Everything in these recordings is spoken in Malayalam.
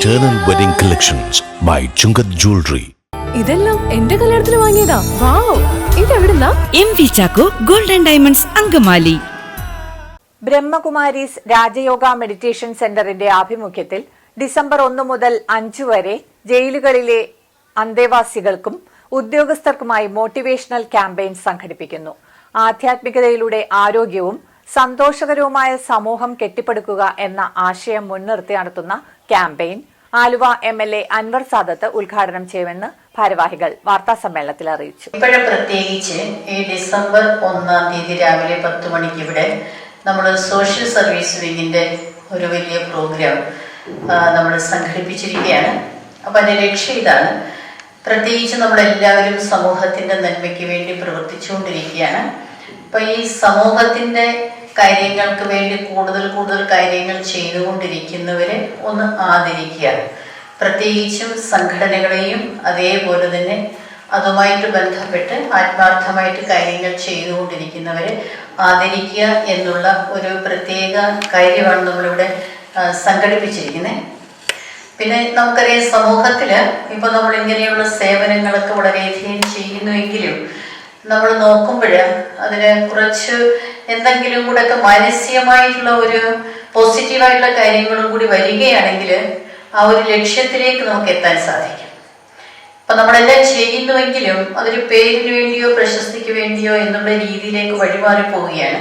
Eternal Wedding Collections by Chungath Jewelry. ഇതെല്ലാം എന്റെ കല്യാണത്തിന് വാങ്ങിയതാ. Wow. ഇതെവിടുന്നാ? M V Chacko Golden Diamonds Angamaly. Brahma Kumaris Rajayoga meditation സെന്ററിന്റെ ആഭിമുഖ്യത്തിൽ ഡിസംബർ ഒന്ന് മുതൽ അഞ്ച് വരെ ജയിലുകളിലെ അന്തേവാസികൾക്കും ഉദ്യോഗസ്ഥർക്കുമായി മോട്ടിവേഷണൽ ക്യാമ്പയിൻ സംഘടിപ്പിക്കുന്നു. ആധ്യാത്മികതയിലൂടെ ആരോഗ്യവും സന്തോഷകരവുമായ സമൂഹം കെട്ടിപ്പടുക്കുക എന്ന ആശയം മുൻനിർത്തി നടത്തുന്ന campaign Aluva M L A Anwar Sadath ഉദ്ഘാടനം ചെയ്യുമെന്ന് ഭാരവാഹികൾ വാർത്താസമ്മേളനത്തിൽ അറിയിച്ചു. ഇപ്പോഴും പ്രത്യേകിച്ച് ഈ ഡിസംബർ ഒന്നാം തീയതി രാവിലെ പത്ത് മണിക്ക് ഇവിടെ നമ്മൾ സോഷ്യൽ സർവീസ് വിങ്ങിന്റെ ഒരു വലിയ പ്രോഗ്രാം നമ്മൾ സംഘടിപ്പിച്ചിരിക്കുകയാണ്. അപ്പം അതിന്റെ ലക്ഷ്യം ഇതാണ്. പ്രത്യേകിച്ച് നമ്മളെല്ലാവരും സമൂഹത്തിന്റെ നന്മയ്ക്ക് വേണ്ടി പ്രവർത്തിച്ചുകൊണ്ടിരിക്കുകയാണ്. അപ്പം ഈ സമൂഹത്തിന്റെ കാര്യങ്ങൾക്ക് വേണ്ടി കൂടുതൽ കൂടുതൽ കാര്യങ്ങൾ ചെയ്തുകൊണ്ടിരിക്കുന്നവരെ ഒന്ന് ആദരിക്കുക. പ്രത്യേകിച്ചും സംഘടനകളെയും അതേപോലെ തന്നെ അതുമായിട്ട് ബന്ധപ്പെട്ട് ആത്മാർത്ഥമായിട്ട് കാര്യങ്ങൾ ചെയ്തുകൊണ്ടിരിക്കുന്നവരെ ആദരിക്കുക എന്നുള്ള ഒരു പ്രത്യേക കാര്യമാണ് നമ്മളിവിടെ സംഘടിപ്പിച്ചിരിക്കുന്നത്. പിന്നെ നമുക്കറിയാം സമൂഹത്തിൽ ഇപ്പൊ നമ്മൾ ഇങ്ങനെയുള്ള സേവനങ്ങളൊക്കെ വളരെയധികം ചെയ്യുന്നുവെങ്കിലും നമ്മൾ നോക്കുമ്പോൾ അതിന് കുറച്ച് എന്തെങ്കിലും കൂടെ ഒക്കെ മാനസികമായിട്ടുള്ള ഒരു പോസിറ്റീവായിട്ടുള്ള കാര്യങ്ങളും കൂടി വരികയാണെങ്കിൽ ആ ഒരു ലക്ഷ്യത്തിലേക്ക് നമുക്ക് എത്താൻ സാധിക്കും. അപ്പൊ നമ്മളെല്ലാം ചെയ്യുന്നുവെങ്കിലും അതൊരു പേരിന് വേണ്ടിയോ പ്രശസ്തിക്ക് വേണ്ടിയോ എന്നുള്ള രീതിയിലേക്ക് വഴിമാറി പോവുകയാണ്.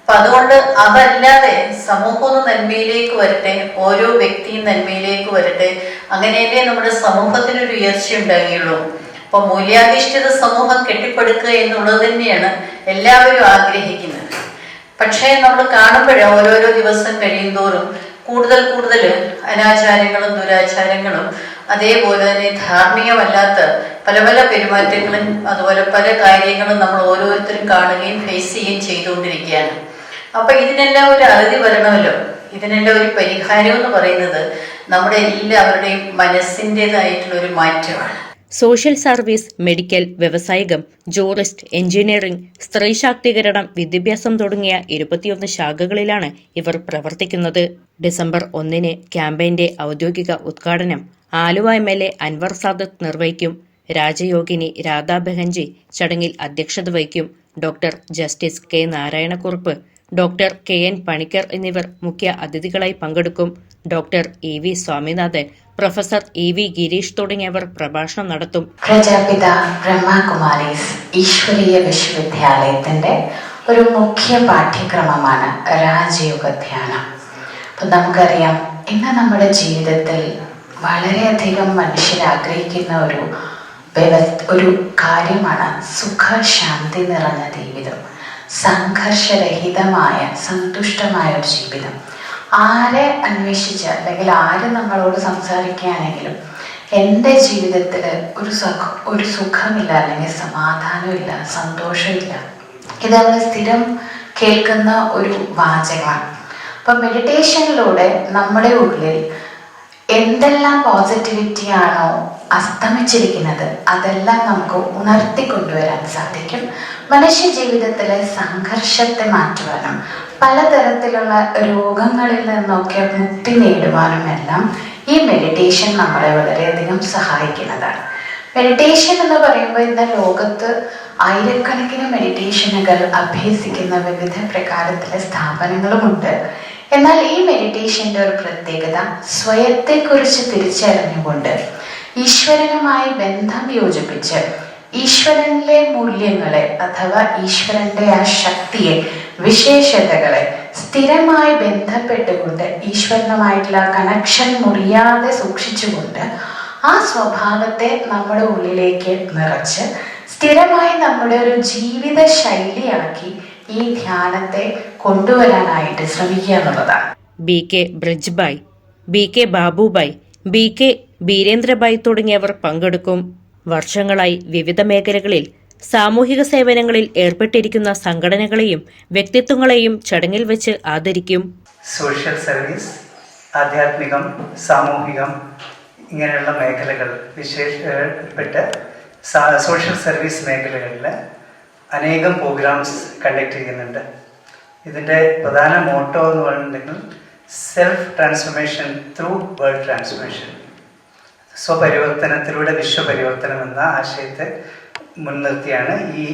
അപ്പൊ അതുകൊണ്ട് അതല്ലാതെ സമൂഹം നന്മയിലേക്ക് വരട്ടെ ഓരോ വ്യക്തിയും നന്മയിലേക്ക് വരട്ടെ അങ്ങനെയല്ലേ നമ്മുടെ സമൂഹത്തിന് സമൂഹത്തിനൊരു ഉയർച്ച ഉണ്ടാകുകയുള്ളൂ അപ്പൊ മൂല്യാധിഷ്ഠിത സമൂഹം കെട്ടിപ്പടുക്കുക എന്നുള്ളത് തന്നെയാണ് എല്ലാവരും ആഗ്രഹിക്കുന്നത്. പക്ഷേ നമ്മൾ കാണുമ്പോഴേ ഓരോരോ ദിവസം കഴിയുന്തോറും കൂടുതൽ കൂടുതൽ അനാചാരങ്ങളും ദുരാചാരങ്ങളും അതേപോലെ തന്നെ ധാർമ്മികമല്ലാത്ത പല പല പെരുമാറ്റങ്ങളും അതുപോലെ പല കാര്യങ്ങളും നമ്മൾ ഓരോരുത്തരും കാണുകയും ഫേസ് ചെയ്യുകയും ചെയ്തുകൊണ്ടിരിക്കുകയാണ്. അപ്പൊ ഇതിനെല്ലാം ഒരു അറുതി വരണമല്ലോ. ഇതിനെല്ലാം ഒരു പരിഹാരം എന്ന് പറയുന്നത് നമ്മുടെ എല്ലാവരുടെയും മനസ്സിന്റെതായിട്ടുള്ള ഒരു മാറ്റമാണ്. സോഷ്യൽ സർവീസ് മെഡിക്കൽ വ്യവസായികം ജൂറിസ്റ്റ് എഞ്ചിനീയറിംഗ് സ്ത്രീ ശാക്തീകരണം വിദ്യാഭ്യാസം തുടങ്ങിയ ഇരുപത്തിയൊന്ന് ശാഖകളിലാണ് ഇവർ പ്രവർത്തിക്കുന്നത്. ഡിസംബർ ഒന്നിന് ക്യാമ്പയിന്റെ ഔദ്യോഗിക ഉദ്ഘാടനം Aluva M L A Anwar Sadath നിർവഹിക്കും. രാജയോഗിനി രാധാ ബെഹൻജി ചടങ്ങിൽ അധ്യക്ഷത വഹിക്കും. Doctor justice K Narayanakurup doctor K N Panicker എന്നിവർ മുഖ്യ അതിഥികളായി പങ്കെടുക്കും. Doctor E V Swaminathan professor E V Gireesh തുടങ്ങിയവർ പ്രഭാഷണം നടത്തും. പ്രജാപിത ബ്രഹ്മകുമാരീസ് ഈശ്വരീയ വിശ്വവിദ്യാലയത്തിന്റെ ഒരു മുഖ്യ പാഠ്യക്രമമാണ് രാജയോഗ ധ്യാനം അപ്പം നമുക്കറിയാം ഇന്ന് നമ്മുടെ ജീവിതത്തിൽ വളരെയധികം മനുഷ്യർ ആഗ്രഹിക്കുന്ന ഒരു ഒരു കാര്യമാണ് സുഖശാന്തി നിറഞ്ഞ ജീവിതം. സംഘർഷരഹിതമായ സന്തുഷ്ടമായ ഒരു ജീവിതം. ആരെ അന്വേഷിച്ച് അല്ലെങ്കിൽ ആര് നമ്മളോട് സംസാരിക്കുകയാണെങ്കിലും എന്റെ ജീവിതത്തിൽ ഒരു സുഖ ഒരു സുഖമില്ല അല്ലെങ്കിൽ സമാധാനമില്ല സന്തോഷമില്ല. ഇത് നമ്മൾ സ്ഥിരം കേൾക്കുന്ന ഒരു വാചകമാണ്. അപ്പം മെഡിറ്റേഷനിലൂടെ നമ്മുടെ ഉള്ളിൽ എന്തെല്ലാം പോസിറ്റിവിറ്റി ആണോ അസ്തമിച്ചിരിക്കുന്നത് അതെല്ലാം നമുക്ക് ഉണർത്തി കൊണ്ടുവരാൻ സാധിക്കും. മനുഷ്യ ജീവിതത്തിലെ സംഘർഷത്തെ മാറ്റുവാനും പലതരത്തിലുള്ള രോഗങ്ങളിൽ നിന്നൊക്കെ മുക്തി നേടുവാനും എല്ലാം ഈ മെഡിറ്റേഷൻ നമ്മളെ വളരെയധികം സഹായിക്കുന്നതാണ്. മെഡിറ്റേഷൻ എന്ന് പറയുമ്പോൾ ഇന്ന് ലോകത്ത് ആയിരക്കണക്കിന് മെഡിറ്റേഷനുകൾ അഭ്യസിക്കുന്ന വിവിധ പ്രകാരത്തിലെ സ്ഥാപനങ്ങളുമുണ്ട്. എന്നാൽ ഈ മെഡിറ്റേഷന്റെ ഒരു പ്രത്യേകത സ്വയത്തെക്കുറിച്ച് തിരിച്ചറിഞ്ഞുകൊണ്ട് ഈശ്വരനുമായി ബന്ധം യോജിപ്പിച്ച് ഈശ്വരനിലെ മൂല്യങ്ങളെ അഥവാ ഈശ്വരന്റെ ആ ശക്തിയെ വിശേഷതകളെ സ്ഥിരമായി ബന്ധപ്പെട്ടുകൊണ്ട് ഈശ്വരനുമായിട്ടുള്ള കണക്ഷൻ മുറിയാതെ സൂക്ഷിച്ചുകൊണ്ട് ആ സ്വഭാവത്തെ നമ്മുടെ ഉള്ളിലേക്ക് നിറച്ച് സ്ഥിരമായി നമ്മുടെ ഒരു ജീവിത ശൈലിയാക്കി ഈ ധ്യാനത്തെ കൊണ്ടുവരാനായിട്ട് ശ്രമിക്കുക എന്നുള്ളതാണ്. B K Brijbhai B K Babubhai B K Birendrabhai തുടങ്ങിയവർ പങ്കെടുക്കും. വർഷങ്ങളായി വിവിധ മേഖലകളിൽ സാമൂഹിക സേവനങ്ങളിൽ ഏർപ്പെട്ടിരിക്കുന്ന സംഘടനകളെയും വ്യക്തിത്വങ്ങളെയും ചടങ്ങിൽ വെച്ച് ആദരിക്കും. സോഷ്യൽ സർവീസ് ആധ്യാത്മികം സാമൂഹികം ഇങ്ങനെയുള്ള മേഖലകൾ വിശേഷപ്പെട്ട് സോഷ്യൽ സർവീസ് മേഖലകളിൽ അനേകം പ്രോഗ്രാംസ് കണ്ടക്ട് ചെയ്യുന്നുണ്ട്. ഇതിന്റെ പ്രധാന മോട്ടോ എന്ന് പറയുന്നുണ്ടെങ്കിൽ self transformation through world transformation സ്വപരിവർത്തനത്തിലൂടെ വിശ്വപരിവർത്തനം എന്ന ആശയത്തെ മുൻനിർത്തിയാണ് ഈ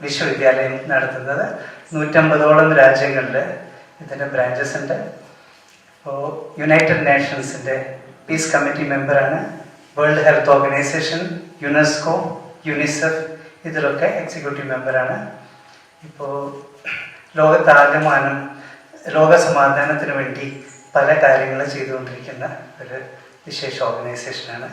വിശ്വവിദ്യാലയം നടത്തുന്നത്. നൂറ്റമ്പതോളം രാജ്യങ്ങളിൽ ഇതിന്റെ ബ്രാഞ്ചസ് ഉണ്ട്. ഇപ്പോൾ യുണൈറ്റഡ് നേഷൻസിന്റെ പീസ് കമ്മിറ്റി മെമ്പറാണ് World Health Organisation UNESCO UNICEF ഇതിലൊക്കെ എക്സിക്യൂട്ടീവ് മെമ്പറാണ് ഇപ്പോൾ ലോകത്താകമാനം ലോക സമാധാനത്തിന് വേണ്ടി പല കാര്യങ്ങളും ചെയ്തുകൊണ്ടിരിക്കുന്ന ഒരു വിശേഷ ഓർഗനൈസേഷനാണ്